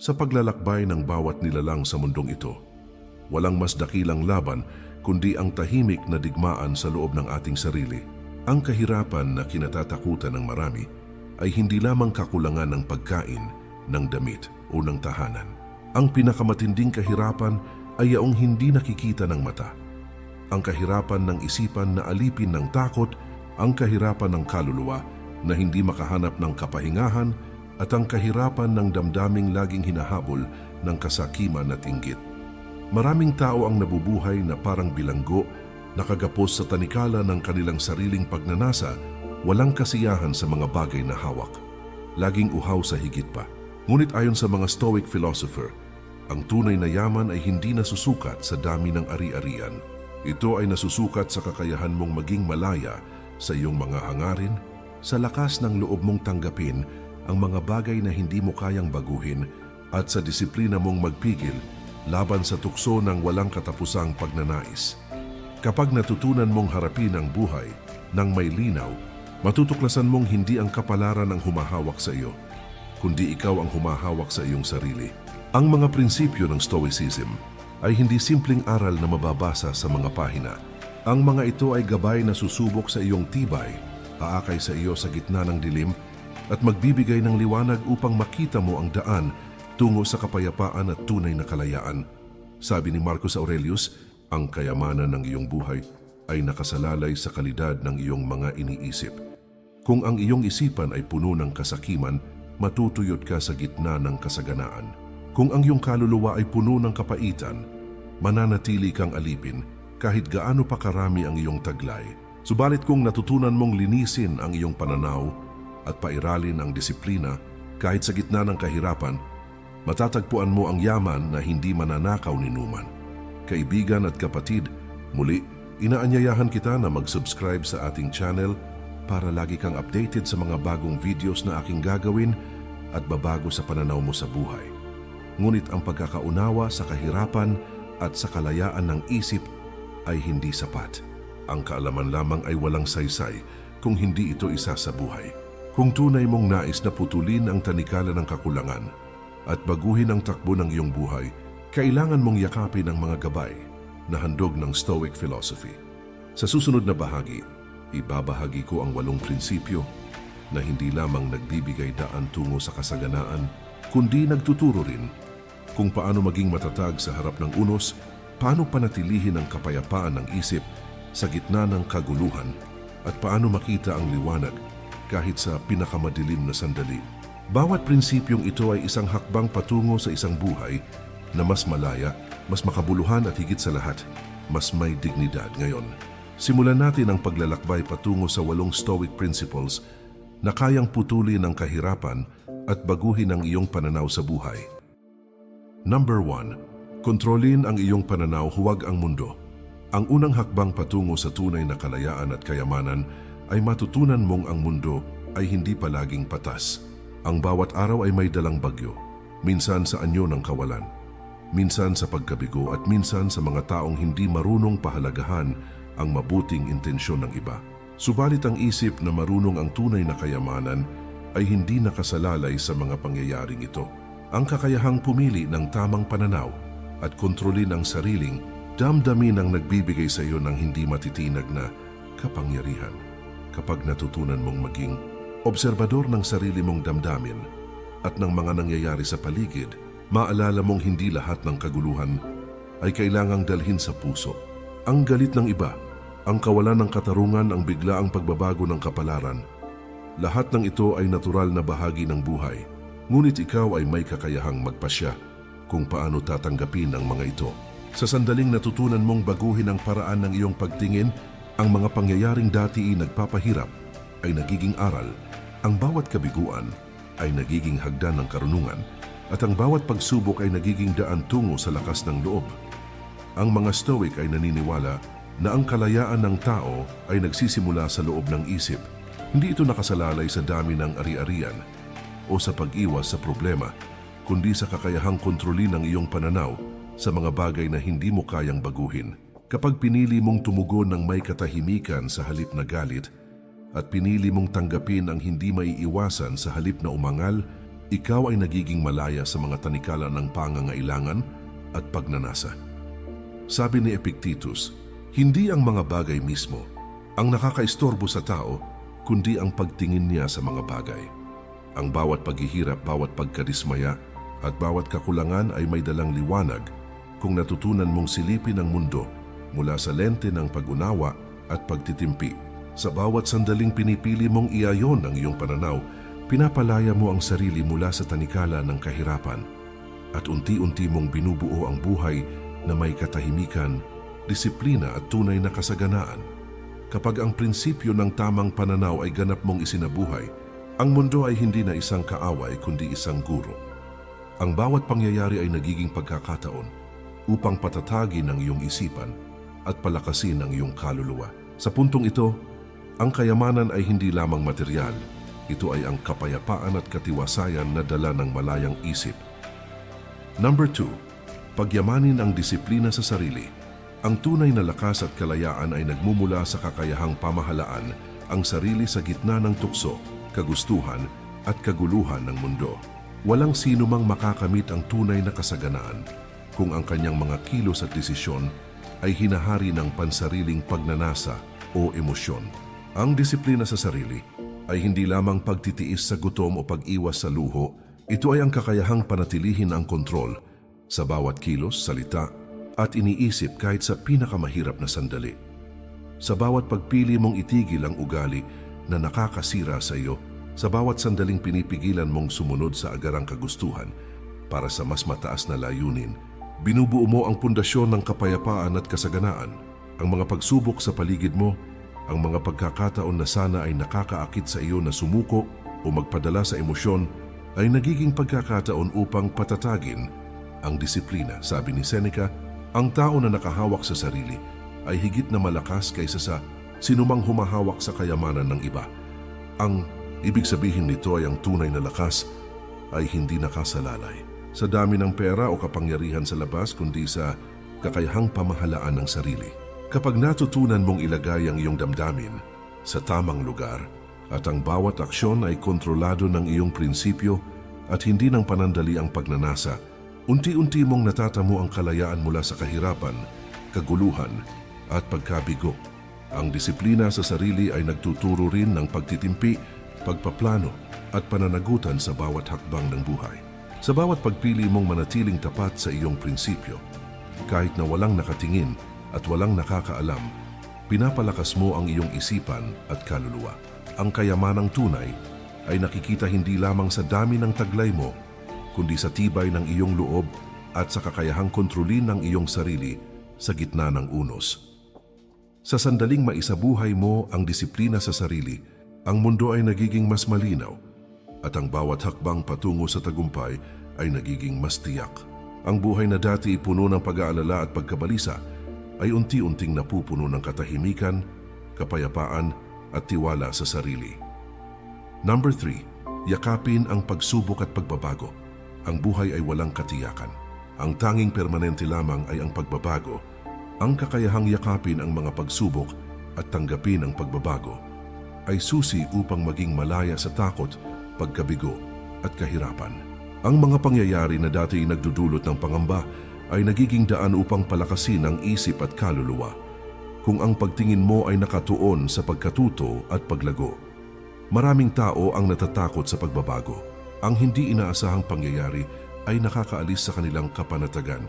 sa paglalakbay ng bawat nilalang sa mundong ito. Walang mas dakilang laban kundi ang tahimik na digmaan sa loob ng ating sarili. Ang kahirapan na kinatatakutan ng marami ay hindi lamang kakulangan ng pagkain, ng damit o ng tahanan. Ang pinakamatinding kahirapan ay yaong hindi nakikita ng mata. Ang kahirapan ng isipan na alipin ng takot, ang kahirapan ng kaluluwa na hindi makahanap ng kapahingahan at ang kahirapan ng damdaming laging hinahabol ng kasakiman at inggit. Maraming tao ang nabubuhay na parang bilanggo, nakagapos sa tanikala ng kanilang sariling pagnanasa, walang kasiyahan sa mga bagay na hawak. Laging uhaw sa higit pa. Ngunit ayon sa mga Stoic philosopher, ang tunay na yaman ay hindi nasusukat sa dami ng ari-arian. Ito ay nasusukat sa kakayahan mong maging malaya sa iyong mga hangarin, sa lakas ng loob mong tanggapin ang mga bagay na hindi mo kayang baguhin at sa disiplina mong magpigil laban sa tukso ng walang katapusang pagnanais. Kapag natutunan mong harapin ang buhay ng may linaw, matutuklasan mong hindi ang kapalaran ang humahawak sa iyo, kundi ikaw ang humahawak sa iyong sarili. Ang mga prinsipyo ng Stoicism ay hindi simpleng aral na mababasa sa mga pahina. Ang mga ito ay gabay na susubok sa iyong tibay, aakay sa iyo sa gitna ng dilim, at magbibigay ng liwanag upang makita mo ang daan tungo sa kapayapaan at tunay na kalayaan. Sabi ni Marcus Aurelius, ang kayamanan ng iyong buhay ay nakasalalay sa kalidad ng iyong mga iniisip. Kung ang iyong isipan ay puno ng kasakiman, matutuyot ka sa gitna ng kasaganaan. Kung ang iyong kaluluwa ay puno ng kapaitan, mananatili kang alipin kahit gaano pa karami ang iyong taglay. Subalit kung natutunan mong linisin ang iyong pananaw at pairalin ang disiplina kahit sa gitna ng kahirapan, matatagpuan mo ang yaman na hindi mananakaw ni Numan. Kaibigan at kapatid, muli, inaanyayahan kita na mag-subscribe sa ating channel para lagi kang updated sa mga bagong videos na aking gagawin at babago sa pananaw mo sa buhay. Ngunit ang pagkakaunawa sa kahirapan at sa kalayaan ng isip ay hindi sapat. Ang kaalaman lamang ay walang saysay kung hindi ito isa sa buhay. Kung tunay mong nais na putulin ang tanikala ng kakulangan at baguhin ang takbo ng iyong buhay, kailangan mong yakapin ang mga gabay na handog ng Stoic philosophy. Sa susunod na bahagi, ibabahagi ko ang walong prinsipyo na hindi lamang nagbibigay daan tungo sa kasaganaan, kundi nagtuturo rin kung paano maging matatag sa harap ng unos, paano panatilihin ang kapayapaan ng isip sa gitna ng kaguluhan, at paano makita ang liwanag kahit sa pinakamadilim na sandali. Bawat prinsipyong ito ay isang hakbang patungo sa isang buhay na mas malaya, mas makabuluhan at higit sa lahat, mas may dignidad ngayon. Simulan natin ang paglalakbay patungo sa walong Stoic principles na kayang putulin ang kahirapan at baguhin ang iyong pananaw sa buhay. Number 1. Kontrolin ang iyong pananaw huwag ang mundo. Ang unang hakbang patungo sa tunay na kalayaan at kayamanan ay matutunan mong ang mundo ay hindi palaging patas. Ang bawat araw ay may dalang bagyo, minsan sa anyo ng kawalan, minsan sa pagkabigo at minsan sa mga taong hindi marunong pahalagahan ang mabuting intensyon ng iba. Subalit ang isip na marunong ang tunay na kayamanan ay hindi nakasalalay sa mga pangyayaring ito. Ang kakayahang pumili ng tamang pananaw at kontrolin ang sariling damdamin ang nagbibigay sa iyo ng hindi matitinag na kapangyarihan. Kapag natutunan mong maging obserbador ng sarili mong damdamin at ng mga nangyayari sa paligid, maalala mong hindi lahat ng kaguluhan ay kailangang dalhin sa puso. Ang galit ng iba, ang kawalan ng katarungan ang biglaang pagbabago ng kapalaran. Lahat ng ito ay natural na bahagi ng buhay, ngunit ikaw ay may kakayahang magpasya kung paano tatanggapin ang mga ito. Sa sandaling natutunan mong baguhin ang paraan ng iyong pagtingin, ang mga pangyayaring dati nagpapahirap ay nagiging aral, ang bawat kabiguan ay nagiging hagdan ng karunungan, at ang bawat pagsubok ay nagiging daan tungo sa lakas ng loob. Ang mga Stoic ay naniniwala na ang kalayaan ng tao ay nagsisimula sa loob ng isip. Hindi ito nakasalalay sa dami ng ari-arian o sa pag-iwas sa problema, kundi sa kakayahang kontrolin ang iyong pananaw sa mga bagay na hindi mo kayang baguhin. Kapag pinili mong tumugon ng may katahimikan sa halip na galit at pinili mong tanggapin ang hindi maiiwasan sa halip na umangal, ikaw ay nagiging malaya sa mga tanikala ng pangangailangan at pagnanasa. Sabi ni Epictetus, hindi ang mga bagay mismo ang nakakaistorbo sa tao, kundi ang pagtingin niya sa mga bagay. Ang bawat paghihirap, bawat pagkadismaya, at bawat kakulangan ay may dalang liwanag kung natutunan mong silipin ang mundo mula sa lente ng pag-unawa at pagtitimpi. Sa bawat sandaling pinipili mong iayon ang iyong pananaw, pinapalaya mo ang sarili mula sa tanikala ng kahirapan at unti-unti mong binubuo ang buhay na may katahimikan, disiplina at tunay na kasaganaan. Kapag ang prinsipyo ng tamang pananaw ay ganap mong isinabuhay, ang mundo ay hindi na isang kaaway kundi isang guro. Ang bawat pangyayari ay nagiging pagkakataon upang patatagin ang iyong isipan at palakasin ang iyong kaluluwa. Sa puntong ito, ang kayamanan ay hindi lamang material, ito ay ang kapayapaan at katiwasayan na dala ng malayang isip. Number 2. Pagyamanin ang disiplina sa sarili. Ang tunay na lakas at kalayaan ay nagmumula sa kakayahang pamahalaan ang sarili sa gitna ng tukso, kagustuhan at kaguluhan ng mundo. Walang sino mang makakamit ang tunay na kasaganaan kung ang kanyang mga kilos at desisyon ay hinahari ng pansariling pagnanasa o emosyon. Ang disiplina sa sarili ay hindi lamang pagtitiis sa gutom o pag-iwas sa luho, ito ay ang kakayahang panatilihin ang kontrol sa bawat kilos, salita at iniisip kahit sa pinakamahirap na sandali. Sa bawat pagpili mong itigil ang ugali na nakakasira sa iyo, sa bawat sandaling pinipigilan mong sumunod sa agarang kagustuhan para sa mas mataas na layunin, binubuo mo ang pundasyon ng kapayapaan at kasaganaan. Ang mga pagsubok sa paligid mo, ang mga pagkakataon na sana ay nakakaakit sa iyo na sumuko o magpadala sa emosyon, ay nagiging pagkakataon upang patatagin ang disiplina. Sabi ni Seneca, ang tao na nakahawak sa sarili ay higit na malakas kaysa sa sinumang humahawak sa kayamanan ng iba. Ang ibig sabihin nito ay ang tunay na lakas ay hindi nakasalalay sa dami ng pera o kapangyarihan sa labas kundi sa kakayahang pamahalaan ng sarili. Kapag natutunan mong ilagay ang iyong damdamin sa tamang lugar at ang bawat aksyon ay kontrolado ng iyong prinsipyo at hindi ng panandali ang pagnanasa, unti-unti mong natatamo ang kalayaan mula sa kahirapan, kaguluhan at pagkabigo. Ang disiplina sa sarili ay nagtuturo rin ng pagtitimpi, pagpaplano at pananagutan sa bawat hakbang ng buhay. Sa bawat pagpili mong manatiling tapat sa iyong prinsipyo, kahit na walang nakatingin at walang nakakaalam, pinapalakas mo ang iyong isipan at kaluluwa. Ang kayamanang tunay ay nakikita hindi lamang sa dami ng taglay mo, kundi sa tibay ng iyong loob at sa kakayahang kontrolin ng iyong sarili sa gitna ng unos. Sa sandaling maisabuhay mo ang disiplina sa sarili, ang mundo ay nagiging mas malinaw at ang bawat hakbang patungo sa tagumpay ay nagiging mas tiyak. Ang buhay na dati puno ng pag-aalala at pagkabalisa ay unti-unting napupuno ng katahimikan, kapayapaan at tiwala sa sarili. Number 3. Yakapin ang pagsubok at pagbabago. Ang buhay ay walang katiyakan. Ang tanging permanente lamang ay ang pagbabago. Ang kakayahang yakapin ang mga pagsubok at tanggapin ang pagbabago ay susi upang maging malaya sa takot, pagkabigo at kahirapan. Ang mga pangyayari na dati nagdudulot ng pangamba ay nagiging daan upang palakasin ang isip at kaluluwa kung ang pagtingin mo ay nakatuon sa pagkatuto at paglago. Maraming tao ang natatakot sa pagbabago. Ang hindi inaasahang pangyayari ay nakakaalis sa kanilang kapanatagan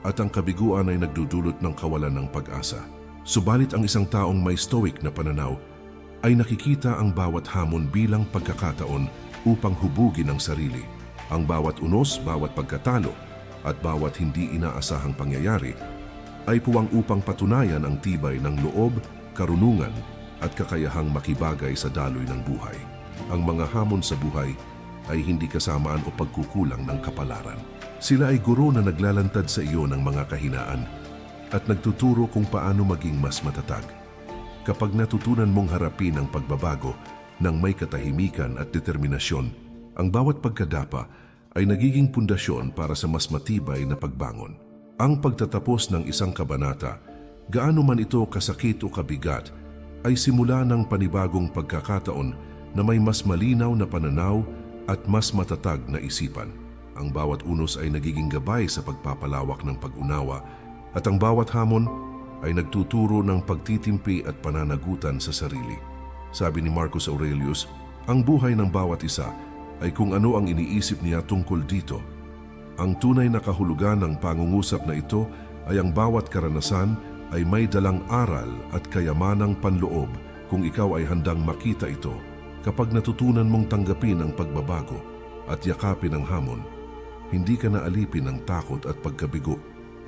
at ang kabiguan ay nagdudulot ng kawalan ng pag-asa. Subalit ang isang taong may stoic na pananaw ay nakikita ang bawat hamon bilang pagkakataon upang hubugin ang sarili. Ang bawat unos, bawat pagkatalo at bawat hindi inaasahang pangyayari ay puwang upang patunayan ang tibay ng loob, karunungan at kakayahang makibagay sa daloy ng buhay. Ang mga hamon sa buhay ay hindi kasamaan o pagkukulang ng kapalaran. Sila ay guro na naglalantad sa iyo ng mga kahinaan at nagtuturo kung paano maging mas matatag. Kapag natutunan mong harapin ang pagbabago ng may katahimikan at determinasyon, ang bawat pagkadapa ay nagiging pundasyon para sa mas matibay na pagbangon. Ang pagtatapos ng isang kabanata, gaano man ito kasakit o kabigat, ay simula ng panibagong pagkakataon na may mas malinaw na pananaw at mas matatag na isipan. Ang bawat unos ay nagiging gabay sa pagpapalawak ng pag-unawa at ang bawat hamon ay nagtuturo ng pagtitimpi at pananagutan sa sarili. Sabi ni Marcus Aurelius, ang buhay ng bawat isa ay kung ano ang iniisip niya tungkol dito. Ang tunay na kahulugan ng pangungusap na ito ay ang bawat karanasan ay may dalang aral at kayamanang panloob kung ikaw ay handang makita ito kapag natutunan mong tanggapin ang pagbabago at yakapin ang hamon. Hindi ka naalipin ng takot at pagkabigo.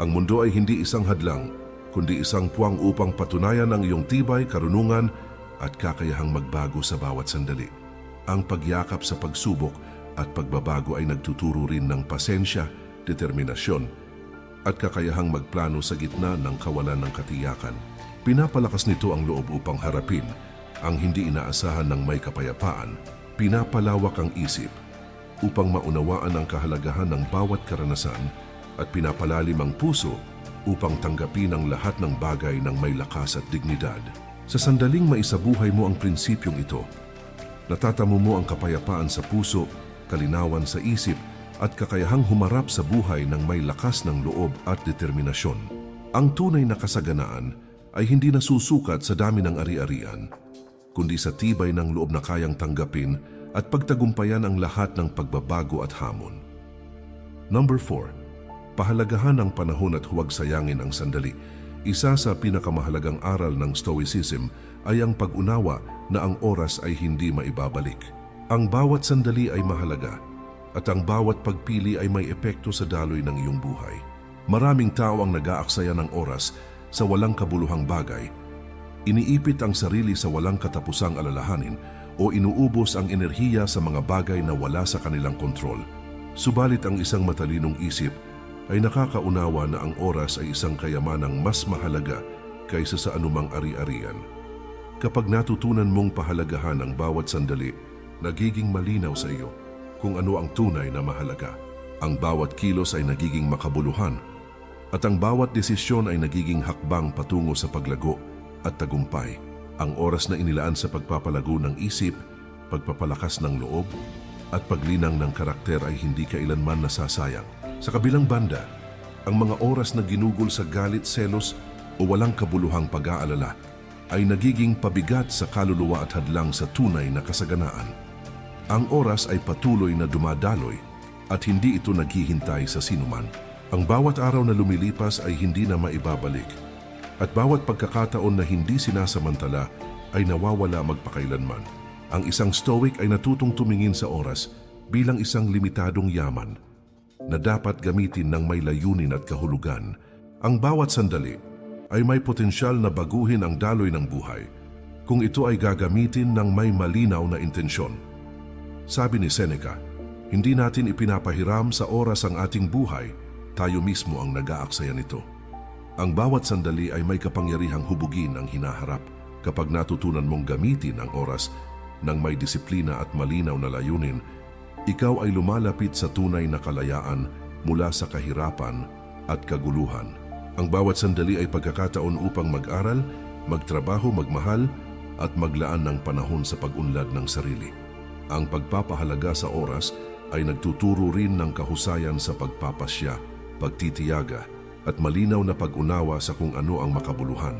Ang mundo ay hindi isang hadlang, kundi isang puwang upang patunayan ang iyong tibay, karunungan at kakayahang magbago sa bawat sandali. Ang pagyakap sa pagsubok at pagbabago ay nagtuturo rin ng pasensya, determinasyon at kakayahang magplano sa gitna ng kawalan ng katiyakan. Pinapalakas nito ang loob upang harapin ang hindi inaasahan ng may kapayapaan. Pinapalawak ang isip upang maunawaan ang kahalagahan ng bawat karanasan at pinapalalim ang puso upang tanggapin ang lahat ng bagay ng may lakas at dignidad. Sa sandaling maisabuhay mo ang prinsipyong ito, natatamo mo ang kapayapaan sa puso, kalinawan sa isip, at kakayahang humarap sa buhay ng may lakas ng loob at determinasyon. Ang tunay na kasaganaan ay hindi nasusukat sa dami ng ari-arian, kundi sa tibay ng loob na kayang tanggapin at pagtagumpayan ang lahat ng pagbabago at hamon. Number 4. Pahalagahan ang panahon at huwag sayangin ang sandali. Isa sa pinakamahalagang aral ng Stoicism ay ang pag-unawa na ang oras ay hindi maibabalik. Ang bawat sandali ay mahalaga at ang bawat pagpili ay may epekto sa daloy ng iyong buhay. Maraming tao ang nag-aaksaya ng oras sa walang kabuluhang bagay. Iniipit ang sarili sa walang katapusang alalahanin o inuubos ang enerhiya sa mga bagay na wala sa kanilang kontrol. Subalit ang isang matalinong isip ay nakakaunawa na ang oras ay isang kayamanang mas mahalaga kaysa sa anumang ari-arian. Kapag natutunan mong pahalagahan ang bawat sandali, nagiging malinaw sa iyo kung ano ang tunay na mahalaga. Ang bawat kilos ay nagiging makabuluhan at ang bawat desisyon ay nagiging hakbang patungo sa paglago at tagumpay. Ang oras na inilaan sa pagpapalago ng isip, pagpapalakas ng loob, at paglinang ng karakter ay hindi kailanman nasasayang. Sa kabilang banda, ang mga oras na ginugol sa galit, selos o walang kabuluhang pag-aalala ay nagiging pabigat sa kaluluwa at hadlang sa tunay na kasaganaan. Ang oras ay patuloy na dumadaloy at hindi ito naghihintay sa sinuman. Ang bawat araw na lumilipas ay hindi na maibabalik at bawat pagkakataon na hindi sinasamantala ay nawawala magpakailanman. Ang isang stoic ay natutong tumingin sa oras bilang isang limitadong yaman na dapat gamitin ng may layunin at kahulugan. Ang bawat sandali ay may potensyal na baguhin ang daloy ng buhay kung ito ay gagamitin ng may malinaw na intensyon. Sabi ni Seneca, hindi natin ipinapahiram sa oras ang ating buhay, tayo mismo ang nag-aaksaya nito. Ang bawat sandali ay may kapangyarihang hubugin ang hinaharap kapag natutunan mong gamitin ang oras ng may disiplina at malinaw na layunin, ikaw ay lumalapit sa tunay na kalayaan mula sa kahirapan at kaguluhan. Ang bawat sandali ay pagkakataon upang mag-aral, magtrabaho, magmahal at maglaan ng panahon sa pag-unlad ng sarili. Ang pagpapahalaga sa oras ay nagtuturo rin ng kahusayan sa pagpapasya, pagtitiyaga at malinaw na pag-unawa sa kung ano ang makabuluhan.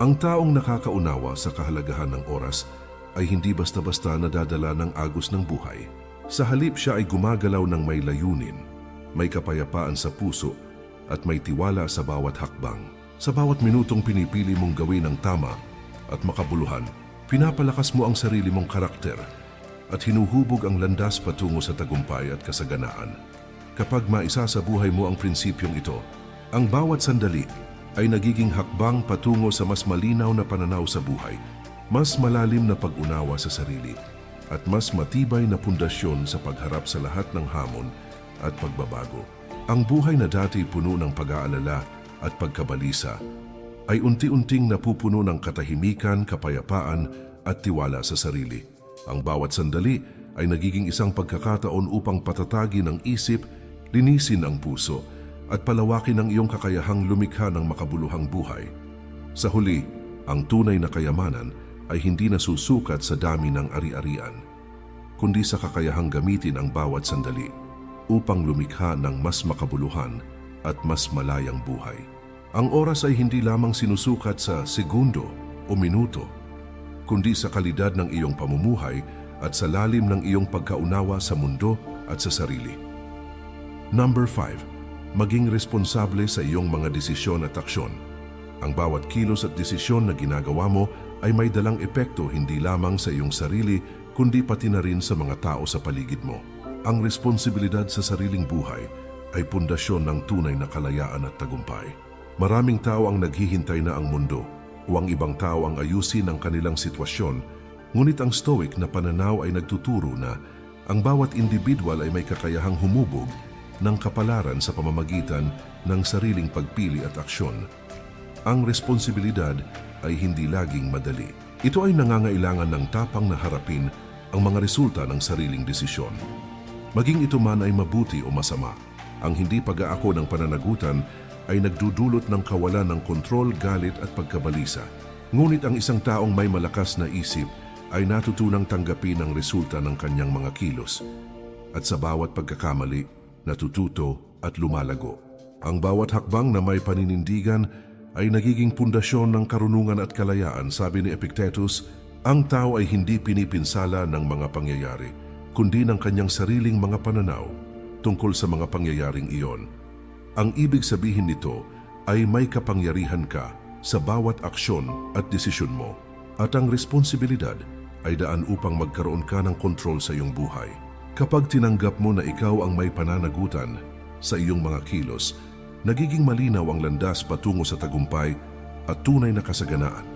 Ang taong nakakaunawa sa kahalagahan ng oras ay hindi basta-basta nadadala ng agos ng buhay. Sa halip siya ay gumagalaw ng may layunin, may kapayapaan sa puso at may tiwala sa bawat hakbang. Sa bawat minutong pinipili mong gawin ang tama at makabuluhan, pinapalakas mo ang sarili mong karakter at hinuhubog ang landas patungo sa tagumpay at kasaganaan. Kapag maisa sa buhay mo ang prinsipyong ito, ang bawat sandali ay nagiging hakbang patungo sa mas malinaw na pananaw sa buhay mas malalim na pag-unawa sa sarili at mas matibay na pundasyon sa pagharap sa lahat ng hamon at pagbabago. Ang buhay na dati puno ng pag-aalala at pagkabalisa ay unti-unting napupuno ng katahimikan, kapayapaan at tiwala sa sarili. Ang bawat sandali ay nagiging isang pagkakataon upang patatagin ang isip, linisin ang puso at palawakin ang iyong kakayahang lumikha ng makabuluhang buhay. Sa huli, ang tunay na kayamanan ay hindi nasusukat sa dami ng ari-arian, kundi sa kakayahang gamitin ang bawat sandali upang lumikha ng mas makabuluhan at mas malayang buhay. Ang oras ay hindi lamang sinusukat sa segundo o minuto, kundi sa kalidad ng iyong pamumuhay at sa lalim ng iyong pagkaunawa sa mundo at sa sarili. Number 5. Maging responsable sa iyong mga desisyon at aksyon. Ang bawat kilos at desisyon na ginagawa mo ay may dalang epekto hindi lamang sa iyong sarili kundi pati na rin sa mga tao sa paligid mo. Ang responsibilidad sa sariling buhay ay pundasyon ng tunay na kalayaan at tagumpay. Maraming tao ang naghihintay na ang mundo o ang ibang tao ang ayusin ang kanilang sitwasyon, ngunit ang stoic na pananaw ay nagtuturo na ang bawat individual ay may kakayahang humubog ng kapalaran sa pamamagitan ng sariling pagpili at aksyon. Ang responsibilidad ay hindi laging madali. Ito ay nangangailangan ng tapang na harapin ang mga resulta ng sariling desisyon. Maging ito man ay mabuti o masama, ang hindi pag-aako ng pananagutan ay nagdudulot ng kawalan ng kontrol, galit at pagkabalisa. Ngunit ang isang taong may malakas na isip ay natutunang tanggapin ang resulta ng kanyang mga kilos. At sa bawat pagkakamali, natututo at lumalago. Ang bawat hakbang na may paninindigan ay nagiging pundasyon ng karunungan at kalayaan, sabi ni Epictetus, ang tao ay hindi pinipinsala ng mga pangyayari, kundi ng kanyang sariling mga pananaw tungkol sa mga pangyayaring iyon. Ang ibig sabihin nito ay may kapangyarihan ka sa bawat aksyon at desisyon mo at ang responsibilidad ay daan upang magkaroon ka ng kontrol sa iyong buhay. Kapag tinanggap mo na ikaw ang may pananagutan sa iyong mga kilos, nagiging malinaw ang landas patungo sa tagumpay at tunay na kasaganaan.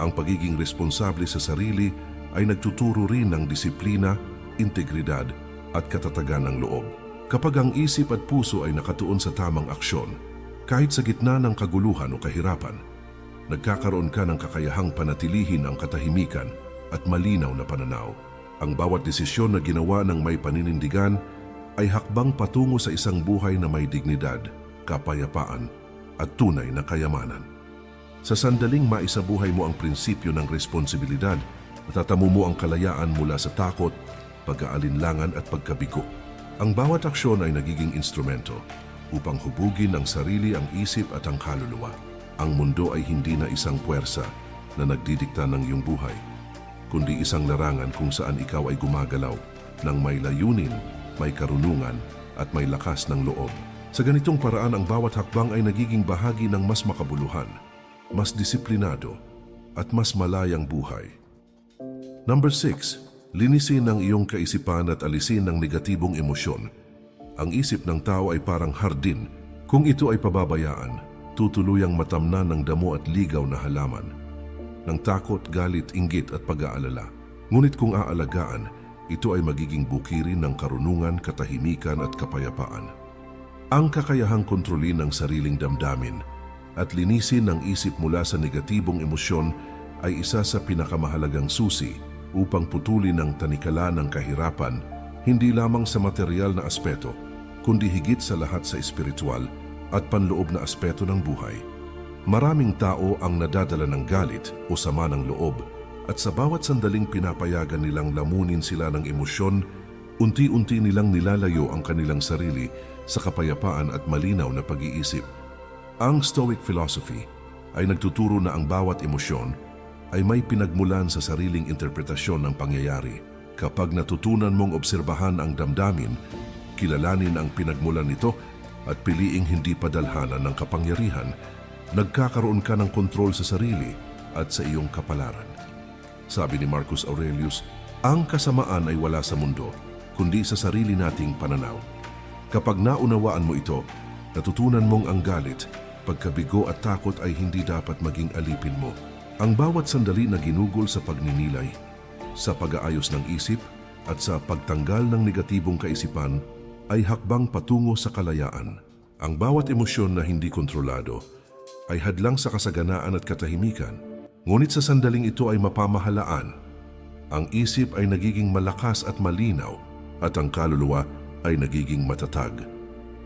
Ang pagiging responsable sa sarili ay nagtuturo rin ng disiplina, integridad at katatagan ng loob. Kapag ang isip at puso ay nakatuon sa tamang aksyon, kahit sa gitna ng kaguluhan o kahirapan, nagkakaroon ka ng kakayahang panatilihin ang katahimikan at malinaw na pananaw. Ang bawat desisyon na ginawa ng may paninindigan ay hakbang patungo sa isang buhay na may dignidad, kapayapaan at tunay na kayamanan. Sa sandaling maisabuhay mo ang prinsipyo ng responsibilidad, natatamo mo ang kalayaan mula sa takot, pag-aalinlangan at pagkabigo. Ang bawat aksyon ay nagiging instrumento upang hubugin ang sarili, ang isip at ang kaluluwa. Ang mundo ay hindi na isang puwersa na nagdidikta ng iyong buhay, kundi isang larangan kung saan ikaw ay gumagalaw ng may layunin, may karunungan at may lakas ng loob. Sa ganitong paraan ang bawat hakbang ay nagiging bahagi ng mas makabuluhan, mas disiplinado at mas malayang buhay. Number 6. Linisin ang iyong kaisipan at alisin ang negatibong emosyon. Ang isip ng tao ay parang hardin. Kung ito ay pababayaan, tutuluyang matamnan ng damo at ligaw na halaman. Ng takot, galit, inggit at pag-aalala. Ngunit kung aalagaan, ito ay magiging bukirin ng karunungan, katahimikan at kapayapaan. Ang kakayahang kontrolin ng sariling damdamin at linisin ang isip mula sa negatibong emosyon ay isa sa pinakamahalagang susi upang putulin ang tanikala ng kahirapan hindi lamang sa material na aspeto, kundi higit sa lahat sa espiritual at panloob na aspeto ng buhay. Maraming tao ang nadadala ng galit o sama ng loob at sa bawat sandaling pinapayagan nilang lamunin sila ng emosyon, unti-unti nilang nilalayo ang kanilang sarili sa kapayapaan at malinaw na pag-iisip. Ang Stoic philosophy ay nagtuturo na ang bawat emosyon ay may pinagmulan sa sariling interpretasyon ng pangyayari. Kapag natutunan mong obserbahan ang damdamin, kilalanin ang pinagmulan nito at piliing hindi padalhanan ng kapangyarihan, nagkakaroon ka ng kontrol sa sarili at sa iyong kapalaran. Sabi ni Marcus Aurelius, ang kasamaan ay wala sa mundo, kundi sa sarili nating pananaw. Kapag naunawaan mo ito, natutunan mong ang galit, pagkabigo at takot ay hindi dapat maging alipin mo. Ang bawat sandali na ginugol sa pagninilay, sa pag-aayos ng isip at sa pagtanggal ng negatibong kaisipan ay hakbang patungo sa kalayaan. Ang bawat emosyon na hindi kontrolado ay hadlang sa kasaganaan at katahimikan. Ngunit sa sandaling ito ay mapamahalaan. Ang isip ay nagiging malakas at malinaw at ang kaluluwa ay nagiging matatag.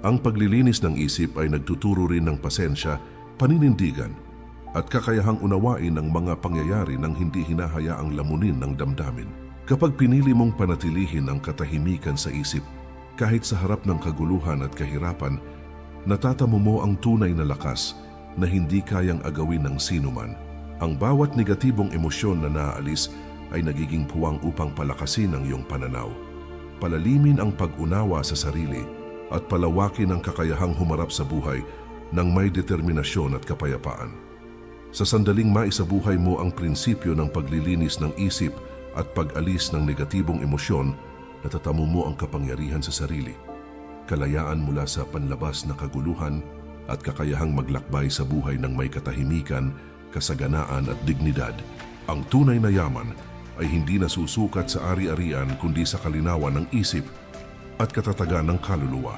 Ang paglilinis ng isip ay nagtuturo rin ng pasensya, paninindigan at kakayahang unawain ang mga pangyayari ng hindi hinahayaang lamunin ng damdamin. Kapag pinili mong panatilihin ang katahimikan sa isip, kahit sa harap ng kaguluhan at kahirapan, natatamo mo ang tunay na lakas na hindi kayang agawin ng sinuman. Ang bawat negatibong emosyon na naaalis ay nagiging puwang upang palakasin ang iyong pananaw. Palalimin ang pag-unawa sa sarili at palawakin ang kakayahang humarap sa buhay ng may determinasyon at kapayapaan. Sa sandaling maisabuhay mo ang prinsipyo ng paglilinis ng isip at pag-alis ng negatibong emosyon, natatamo mo ang kapangyarihan sa sarili, kalayaan mula sa panlabas na kaguluhan at kakayahang maglakbay sa buhay ng may katahimikan, kasaganaan at dignidad. Ang tunay na yaman ay hindi nasusukat sa ari-arian kundi sa kalinawan ng isip at katatagan ng kaluluwa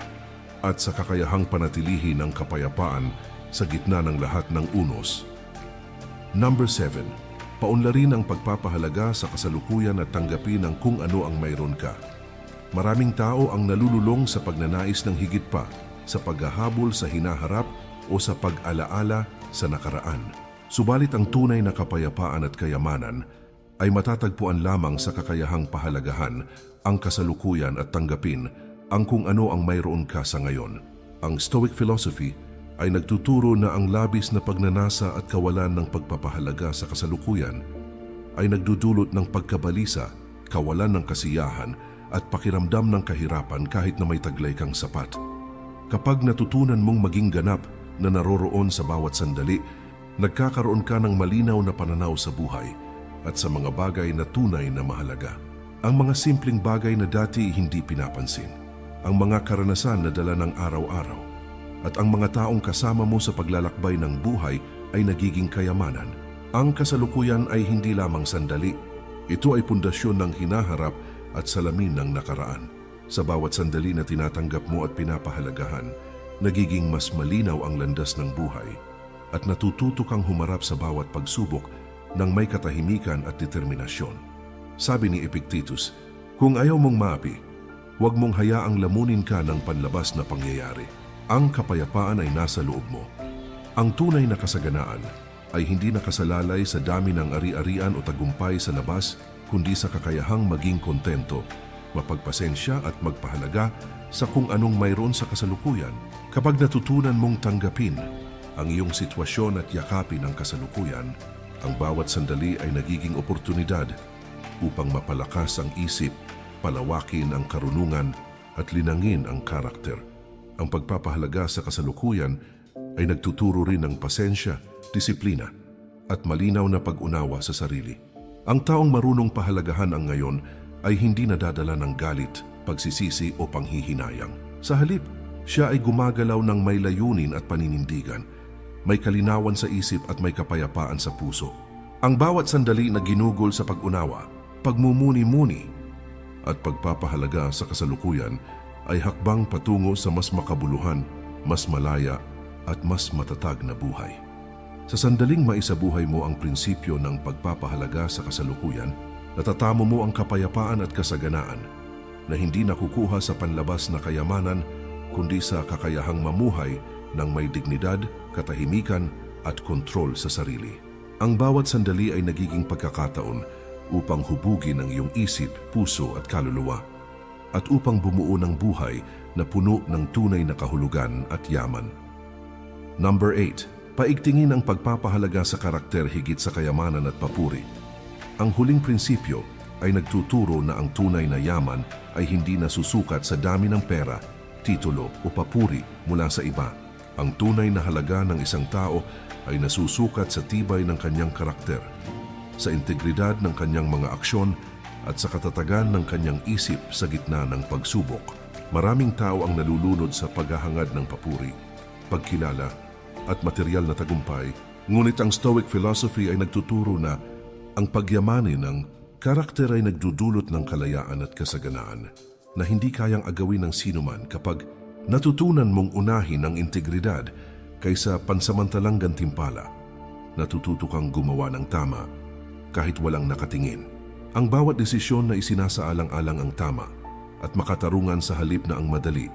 at sa kakayahang panatilihin ng kapayapaan sa gitna ng lahat ng unos. Number 7. Paunlarin ang pagpapahalaga sa kasalukuyan at tanggapin ang kung ano ang mayroon ka. Maraming tao ang nalululong sa pagnanais ng higit pa sa paghahabol sa hinaharap o sa pag-alaala sa nakaraan. Subalit ang tunay na kapayapaan at kayamanan ay matatagpuan lamang sa kakayahang pahalagahan ang kasalukuyan at tanggapin ang kung ano ang mayroon ka sa ngayon. Ang Stoic philosophy ay nagtuturo na ang labis na pagnanasa at kawalan ng pagpapahalaga sa kasalukuyan ay nagdudulot ng pagkabalisa, kawalan ng kasiyahan at pakiramdam ng kahirapan kahit na may taglay kang sapat. Kapag natutunan mong maging ganap na naroroon sa bawat sandali, nagkakaroon ka ng malinaw na pananaw sa buhay at sa mga bagay na tunay na mahalaga. Ang mga simpleng bagay na dati hindi pinapansin, ang mga karanasan na dala ng araw-araw, at ang mga taong kasama mo sa paglalakbay ng buhay ay nagiging kayamanan. Ang kasalukuyan ay hindi lamang sandali. Ito ay pundasyon ng hinaharap at salamin ng nakaraan. Sa bawat sandali na tinatanggap mo at pinapahalagahan, nagiging mas malinaw ang landas ng buhay at natututo kang humarap sa bawat pagsubok ng may katahimikan at determinasyon. Sabi ni Epictetus, kung ayaw mong maapi, huwag mong hayaang lamunin ka ng panlabas na pangyayari. Ang kapayapaan ay nasa loob mo. Ang tunay na kasaganaan ay hindi nakasalalay sa dami ng ari-arian o tagumpay sa labas, kundi sa kakayahang maging kontento, mapagpasensya at magpahalaga sa kung anong mayroon sa kasalukuyan. Kapag natutunan mong tanggapin ang iyong sitwasyon at yakapin ang kasalukuyan, ang bawat sandali ay nagiging oportunidad upang mapalakas ang isip, palawakin ang karunungan at linangin ang karakter. Ang pagpapahalaga sa kasalukuyan ay nagtuturo rin ng pasensya, disiplina at malinaw na pag-unawa sa sarili. Ang taong marunong pahalagahan ang ngayon ay hindi nadadala ng galit, pagsisisi o panghihinayang. Sa halip, siya ay gumagalaw ng may layunin at paninindigan, may kalinawan sa isip at may kapayapaan sa puso. Ang bawat sandali na ginugol sa pag-unawa, pagmumuni-muni at pagpapahalaga sa kasalukuyan ay hakbang patungo sa mas makabuluhan, mas malaya at mas matatag na buhay. Sa sandaling maisabuhay mo ang prinsipyo ng pagpapahalaga sa kasalukuyan, natatamo mo ang kapayapaan at kasaganaan na hindi nakukuha sa panlabas na kayamanan kundi sa kakayahang mamuhay ng may dignidad, katahimikan at kontrol sa sarili. Ang bawat sandali ay nagiging pagkakataon upang hubugin ang iyong isip, puso at kaluluwa at upang bumuo ng buhay na puno ng tunay na kahulugan at yaman. Number 8. Paigtingin ang pagpapahalaga sa karakter higit sa kayamanan at papuri. Ang huling prinsipyo ay nagtuturo na ang tunay na yaman ay hindi nasusukat sa dami ng pera, titulo o papuri mula sa iba. Ang tunay na halaga ng isang tao ay nasusukat sa tibay ng kanyang karakter, sa integridad ng kanyang mga aksyon at sa katatagan ng kanyang isip sa gitna ng pagsubok. Maraming tao ang nalulunod sa paghahangad ng papuri, pagkilala at material na tagumpay, ngunit ang Stoic philosophy ay nagtuturo na ang pagyamanin ng karakter ay nagdudulot ng kalayaan at kasaganaan na hindi kayang agawin ng sinuman kapag natutunan mong unahin ang integridad kaysa pansamantalang gantimpala. Natututo kang gumawa ng tama kahit walang nakatingin. Ang bawat desisyon na isinasaalang-alang ang tama at makatarungan sa halip na ang madali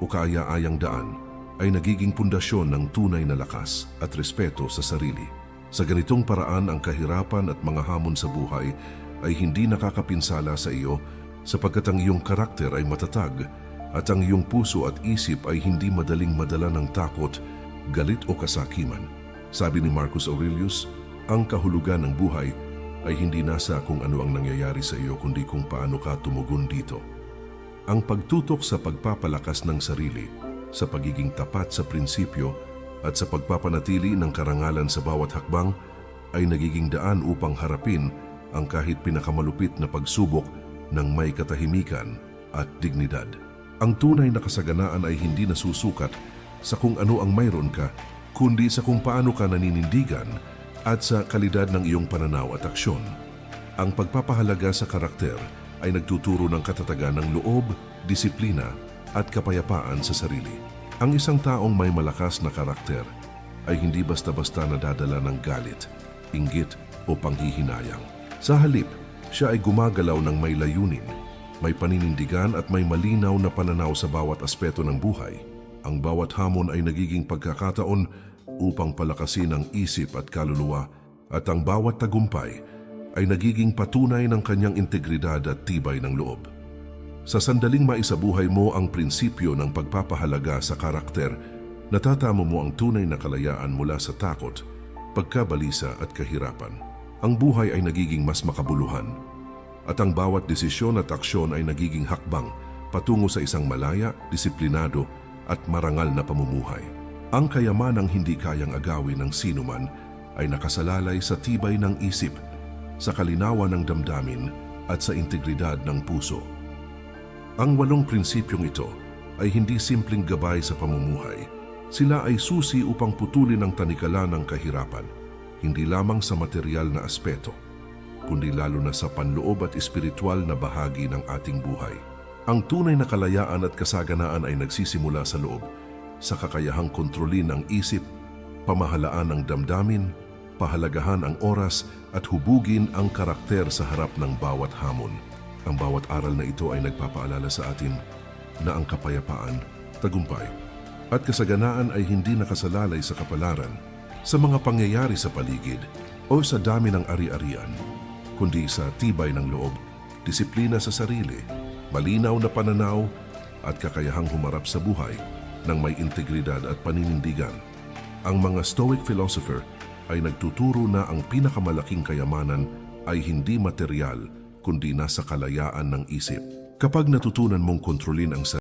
o kaaya-ayang daan ay nagiging pundasyon ng tunay na lakas at respeto sa sarili. Sa ganitong paraan ang kahirapan at mga hamon sa buhay ay hindi nakakapinsala sa iyo sapagkat ang iyong karakter ay matatag at ang iyong puso at isip ay hindi madaling madala ng takot, galit o kasakiman. Sabi ni Marcus Aurelius, ang kahulugan ng buhay ay hindi nasa kung ano ang nangyayari sa iyo kundi kung paano ka tumugon dito. Ang pagtutok sa pagpapalakas ng sarili, sa pagiging tapat sa prinsipyo at sa pagpapanatili ng karangalan sa bawat hakbang ay nagiging daan upang harapin ang kahit pinakamalupit na pagsubok ng may katahimikan at dignidad. Ang tunay na kasaganaan ay hindi nasusukat sa kung ano ang mayroon ka, kundi sa kung paano ka naninindigan at sa kalidad ng iyong pananaw at aksyon. Ang pagpapahalaga sa karakter ay nagtuturo ng katatagan ng loob, disiplina at kapayapaan sa sarili. Ang isang taong may malakas na karakter ay hindi basta-basta nadadala ng galit, inggit o panghihinayang. Sa halip, siya ay gumagalaw ng may layunin, may paninindigan at may malinaw na pananaw sa bawat aspeto ng buhay. Ang bawat hamon ay nagiging pagkakataon upang palakasin ang isip at kaluluwa at ang bawat tagumpay ay nagiging patunay ng kanyang integridad at tibay ng loob. Sa sandaling maisabuhay mo ang prinsipyo ng pagpapahalaga sa karakter, natatamo mo ang tunay na kalayaan mula sa takot, pagkabalisa at kahirapan. Ang buhay ay nagiging mas makabuluhan at ang bawat desisyon at aksyon ay nagiging hakbang patungo sa isang malaya, disiplinado at marangal na pamumuhay. Ang kayamanang hindi kayang agawin ng sinuman ay nakasalalay sa tibay ng isip, sa kalinawan ng damdamin at sa integridad ng puso. Ang walong prinsipyong ito ay hindi simpleng gabay sa pamumuhay. Sila ay susi upang putulin ang tanikala ng kahirapan, hindi lamang sa material na aspeto, kundi lalo na sa panloob at espiritual na bahagi ng ating buhay. Ang tunay na kalayaan at kasaganaan ay nagsisimula sa loob, sa kakayahang kontrolin ang isip, pamahalaan ang damdamin, pahalagahan ang oras at hubugin ang karakter sa harap ng bawat hamon. Ang bawat aral na ito ay nagpapaalala sa atin na ang kapayapaan, tagumpay, at kasaganaan ay hindi nakasalalay sa kapalaran, sa mga pangyayari sa paligid o sa dami ng ari-arian, kundi sa tibay ng loob, disiplina sa sarili, malinaw na pananaw at kakayahang humarap sa buhay ng may integridad at paninindigan. Ang mga Stoic philosopher ay nagtuturo na ang pinakamalaking kayamanan ay hindi material kundi nasa kalayaan ng isip. Kapag natutunan mong kontrolin ang sarili,